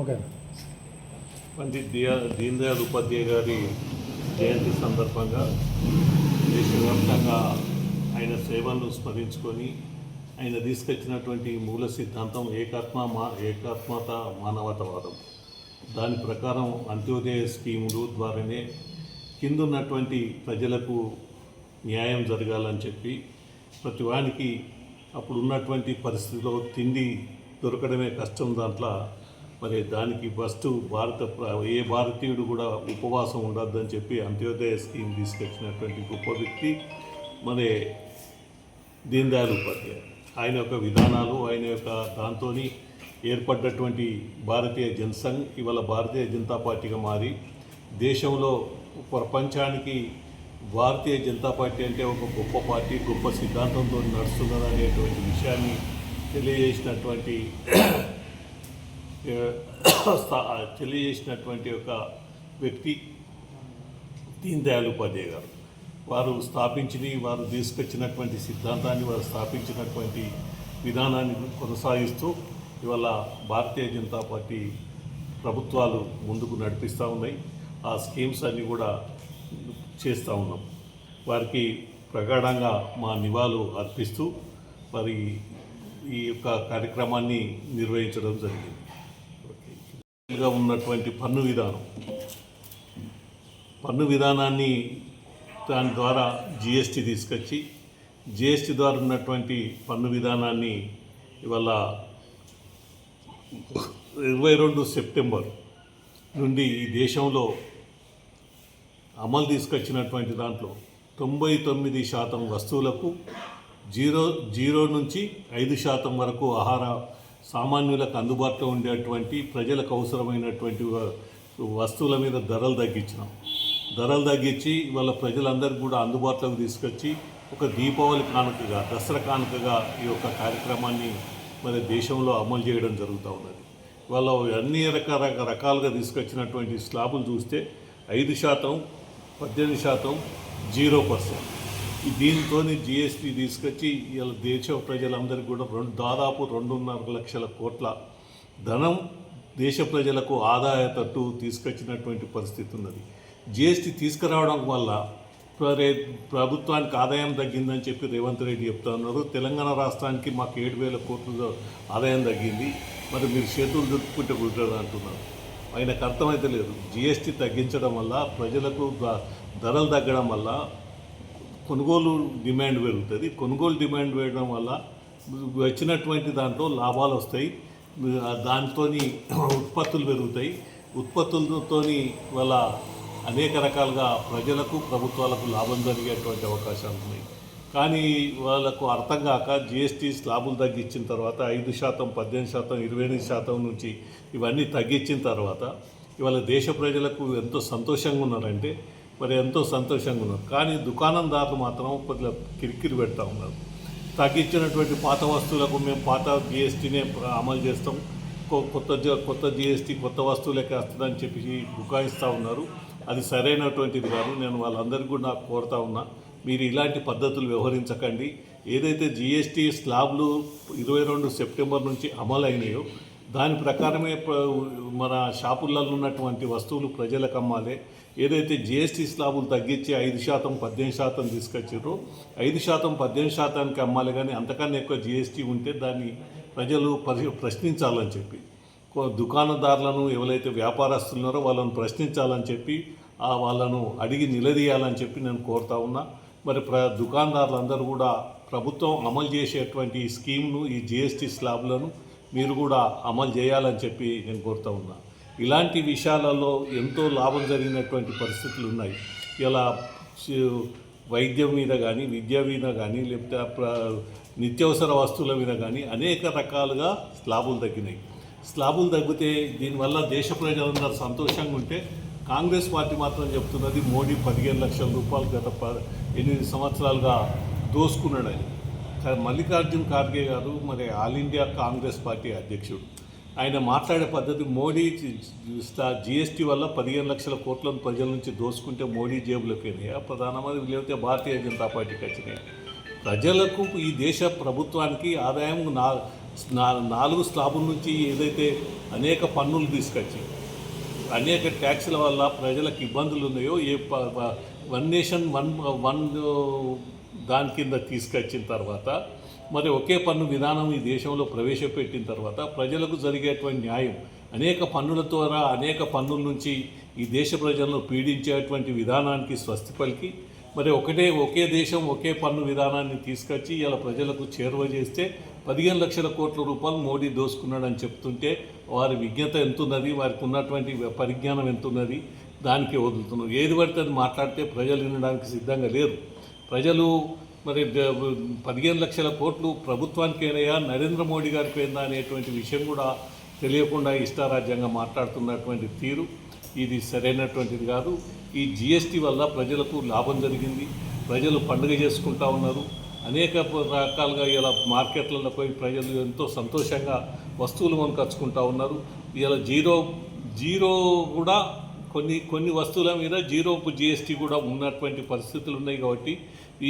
Okay. Pandit దియా దీన్ దయాళ్ ఉపాధ్యాయ గారి జయంతి సందర్భంగా దేశవ్యాప్తంగా ఆయన సేవలను స్మరించుకొని ఆయన తీసుకొచ్చినటువంటి మూల సిద్ధాంతం ఏకాత్మ మా ఏకాత్మత మానవతవాదం. దాని ప్రకారం అంత్యోదయ స్కీములు ద్వారానే కిందున్నటువంటి ప్రజలకు న్యాయం జరగాలని చెప్పి ప్రతి వానికి అప్పుడు ఉన్నటువంటి పరిస్థితిలో తిండి దొరకడమే కష్టం దాంట్లో. మరి దానికి ఫస్ట్ భారత ఏ భారతీయుడు కూడా ఉపవాసం ఉండొద్దని చెప్పి అంత్యోదయ స్కీమ్ తీసుకొచ్చినటువంటి గొప్ప వ్యక్తి మరి దీన్ దయాళ్ ఉపాధ్యాయ. ఆయన యొక్క విధానాలు ఆయన యొక్క దాంతో ఏర్పడ్డటువంటి భారతీయ జనసంఘ్ ఇవాళ భారతీయ జనతా పార్టీగా మారి దేశంలో ప్రపంచానికి భారతీయ జనతా పార్టీ అంటే ఒక గొప్ప పార్టీ గొప్ప సిద్ధాంతంతో నడుస్తున్నది అనేటువంటి విషయాన్ని తెలియజేసినటువంటి తెలియజేసినటువంటి ఒక వ్యక్తి దీన్ దయాళ్ ఉపాధ్యాయ గారు. వారు స్థాపించి వారు తీసుకొచ్చినటువంటి సిద్ధాంతాన్ని వారు స్థాపించినటువంటి విధానాన్ని కొనసాగిస్తూ ఇవాళ భారతీయ జనతా పార్టీ ప్రభుత్వాలు ముందుకు నడిపిస్తూ ఉన్నాయి. ఆ స్కీమ్స్ అన్నీ కూడా చేస్తూ ఉన్నాం. వారికి ప్రగాఢంగా మా నివాళులు అర్పిస్తూ మరి ఈ యొక్క కార్యక్రమాన్ని నిర్వహించడం జరిగింది. గా ఉన్నటువంటి పన్ను విధానం. పన్ను విధానాన్ని దాని ద్వారా జిఎస్టీ తీసుకొచ్చి జిఎస్టీ ద్వారా ఉన్నటువంటి పన్ను విధానాన్ని ఇవాళ ఇరవై రెండు సెప్టెంబర్ నుండి ఈ దేశంలో అమలు తీసుకొచ్చినటువంటి దాంట్లో తొంభై తొమ్మిది శాతం వస్తువులకు జీరో జీరో నుంచి ఐదు శాతం వరకు ఆహార సామాన్యులకు అందుబాటులో ఉండేటువంటి ప్రజలకు అవసరమైనటువంటి వస్తువుల మీద ధరలు తగ్గించినాం. ధరలు తగ్గించి ఇవాళ ప్రజలందరికీ కూడా అందుబాటులోకి తీసుకొచ్చి ఒక దీపావళి కానుకగా దసరా కానుకగా ఈ యొక్క కార్యక్రమాన్ని మరి దేశంలో అమలు చేయడం జరుగుతూ ఉన్నది. వాళ్ళ అన్ని రకాల రకాలుగా తీసుకొచ్చినటువంటి స్లాబులు చూస్తే ఐదు శాతం పద్దెనిమిది శాతం జీరో పర్సెంట్. దీంతో జిఎస్టీ తీసుకొచ్చి ఇలా దేశ ప్రజలందరికీ కూడా రెండు దాదాపు రెండున్నర లక్షల కోట్ల ధనం దేశ ప్రజలకు ఆదాయ తట్టు తీసుకొచ్చినటువంటి పరిస్థితి ఉన్నది. జిఎస్టీ తీసుకురావడం వల్ల ప్రభుత్వానికి ఆదాయం తగ్గిందని చెప్పి రేవంత్ రెడ్డి చెప్తా ఉన్నారు తెలంగాణ రాష్ట్రానికి మాకు ఏడు వేల కోట్ల ఆదాయం తగ్గింది. మరి మీరు చేతులు దుట్టుకుంటే కుదరదు అంటున్నారు. ఆయనకు అర్థమైతే లేదు. జిఎస్టీ తగ్గించడం వల్ల ప్రజలకు ధరలు తగ్గడం వల్ల కొనుగోలు డిమాండ్ పెరుగుతుంది. కొనుగోలు డిమాండ్ పెరగడం వల్ల వచ్చినటువంటి దాంట్లో లాభాలు వస్తాయి. దాంతో ఉత్పత్తులు పెరుగుతాయి. ఉత్పత్తులతో వల్ల అనేక రకాలుగా ప్రజలకు ప్రభుత్వాలకు లాభం జరిగేటువంటి అవకాశాలు ఉన్నాయి. కానీ వాళ్ళకు అర్థం కాక జిఎస్టీ స్లాబులు తగ్గించిన తర్వాత ఐదు శాతం పద్దెనిమిది శాతం ఇరవై ఎనిమిది శాతం నుంచి ఇవన్నీ తగ్గించిన తర్వాత ఇవాళ దేశ ప్రజలకు ఎంతో సంతోషంగా ఉన్నారంటే మరి ఎంతో సంతోషంగా ఉన్నారు కానీ దుకాణందారులు మాత్రం కొద్దిగా కిరికిరి పెడతా ఉన్నారు. తగ్గించినటువంటి పాత వస్తువులకు మేము పాత జిఎస్టీనే అమలు చేస్తాం. కొ- కొత్త జ- కొత్త జిఎస్టీ కొత్త వస్తువులకే వస్తుందని చెప్పి బుకాయిస్తూ ఉన్నారు. అది సరైనటువంటిది కాదు. నేను వాళ్ళందరికీ కూడా నాకు కోరుతా ఉన్నా. మీరు ఇలాంటి పద్ధతులు వ్యవహరించకండి. ఏదైతే జిఎస్టీ స్లాబ్లు ఇరవై రెండు సెప్టెంబర్ నుంచి అమలు అయినాయో దాని ప్రకారమే మన షాపులలో ఉన్నటువంటి వస్తువులు ప్రజలకు అమ్మాలి. ఏదైతే జిఎస్టీ స్లాబులు తగ్గించి ఐదు శాతం పద్దెనిమిది శాతం తీసుకొచ్చారో ఐదు శాతం పద్దెనిమిది శాతానికి అమ్మాలి కానీ అంతకన్నా ఎక్కువ జిఎస్టీ ఉంటే దాన్ని ప్రజలు పరి ప్రశ్నించాలని చెప్పి దుకాణదారులను ఎవరైతే వ్యాపారస్తున్నారో వాళ్ళను ప్రశ్నించాలని చెప్పి ఆ వాళ్ళను అడిగి నిలదీయాలని చెప్పి నేను కోరుతా ఉన్నా. మరి ప్ర దుకాణదారులందరూ కూడా ప్రభుత్వం అమలు చేసేటువంటి ఈ స్కీమ్ను ఈ జిఎస్టీ స్లాబ్లను మీరు కూడా అమలు చేయాలని చెప్పి నేను కోరుతా ఉన్నా. ఇలాంటి విషయాలలో ఎంతో లాభం జరిగినటువంటి పరిస్థితులు ఉన్నాయి. ఇలా వైద్యం మీద కానీ విద్య మీద కానీ లేకపోతే ప్ర వస్తువుల మీద కానీ అనేక రకాలుగా స్లాబులు తగ్గినాయి. స్లాబులు తగ్గితే దీనివల్ల దేశ ప్రజలందరూ సంతోషంగా ఉంటే కాంగ్రెస్ పార్టీ మాత్రం చెప్తున్నది మోడీ పదిహేను లక్షల రూపాయలు గత ప ఎనిమిది సంవత్సరాలుగా దోసుకున్నాడని కానీ మల్లికార్జున్ ఖార్గే గారు మరి ఆల్ ఇండియా కాంగ్రెస్ పార్టీ అధ్యక్షుడు. ఆయన మాట్లాడే పద్ధతి మోడీ జిఎస్టీ వల్ల పదిహేను లక్షల కోట్లను ప్రజల నుంచి దోసుకుంటే మోడీ జేబులోకి వెళ్ళాయా ప్రధానమంత్రి లేకపోతే భారతీయ జనతా పార్టీకి వచ్చినాయి? ప్రజలకు ఈ దేశ ప్రభుత్వానికి ఆదాయం నా నాలుగు స్లాబుల నుంచి ఏదైతే అనేక పన్నులు తీసుకొచ్చి అనేక ట్యాక్సుల వల్ల ప్రజలకు ఇబ్బందులు ఉన్నాయో ఏ ప- వన్ నేషన్ వన్ వన్ దాని కింద తీసుకొచ్చిన తర్వాత మరి ఒకే పన్ను విధానం ఈ దేశంలో ప్రవేశపెట్టిన తర్వాత ప్రజలకు జరిగేటువంటి న్యాయం అనేక పన్నుల ద్వారా అనేక పన్నుల నుంచి ఈ దేశ ప్రజలను పీడించేటువంటి విధానానికి స్వస్తి పలికి. మరి ఒకటే ఒకే దేశం ఒకే పన్ను విధానాన్ని తీసుకొచ్చి ఇలా ప్రజలకు చేరువ చేస్తే పదిహేను లక్షల కోట్ల రూపాయలు మోడీ దోసుకున్నాడని చెప్తుంటే వారి విజ్ఞత ఎంతున్నది వారికి ఉన్నటువంటి పరిజ్ఞానం ఎంతున్నది దానికి వదులుతున్నారు. ఏది పడితే అది మాట్లాడితే ప్రజలు వినడానికి సిద్ధంగా లేరు. ప్రజలు మరి పదిహేను లక్షల కోట్లు ప్రభుత్వానికైనాయా నరేంద్ర మోడీ గారికి పోయిందా అనేటువంటి విషయం కూడా తెలియకుండా ఇష్టారాజ్యంగా మాట్లాడుతున్నటువంటి తీరు. ఇది సరైనటువంటిది కాదు. ఈ జిఎస్టీ వల్ల ప్రజలకు లాభం జరిగింది. ప్రజలు పండుగ చేసుకుంటా ఉన్నారు. అనేక రకాలుగా ఇలా మార్కెట్లలో పోయి ప్రజలు ఎంతో సంతోషంగా వస్తువులు కొనుకొచ్చుకుంటా ఉన్నారు. ఇలా జీరో జీరో కూడా కొన్ని కొన్ని వస్తువుల మీద జీరో జిఎస్టీ కూడా ఉన్నటువంటి పరిస్థితులు ఉన్నాయి కాబట్టి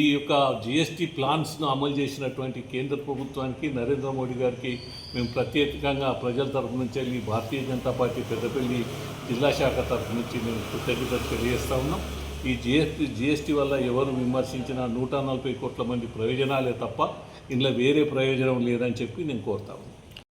ఈ యొక్క జిఎస్టీ ప్లాన్స్ను అమలు చేసినటువంటి కేంద్ర ప్రభుత్వానికి నరేంద్ర మోడీ గారికి మేము ప్రత్యేకంగా ప్రజల తరఫు నుంచి వెళ్ళి భారతీయ జనతా పార్టీ పెద్దపల్లి జిల్లా శాఖ తరఫు నుంచి మేము కృతజ్ఞతలు తెలియజేస్తా ఉన్నాం. ఈ జిఎస్టీ జిఎస్టీ వల్ల ఎవరు విమర్శించిన నూట నలభై కోట్ల మంది ప్రయోజనాలే తప్ప ఇందులో వేరే ప్రయోజనం లేదని చెప్పి నేను కోరుతా ఉన్నాను.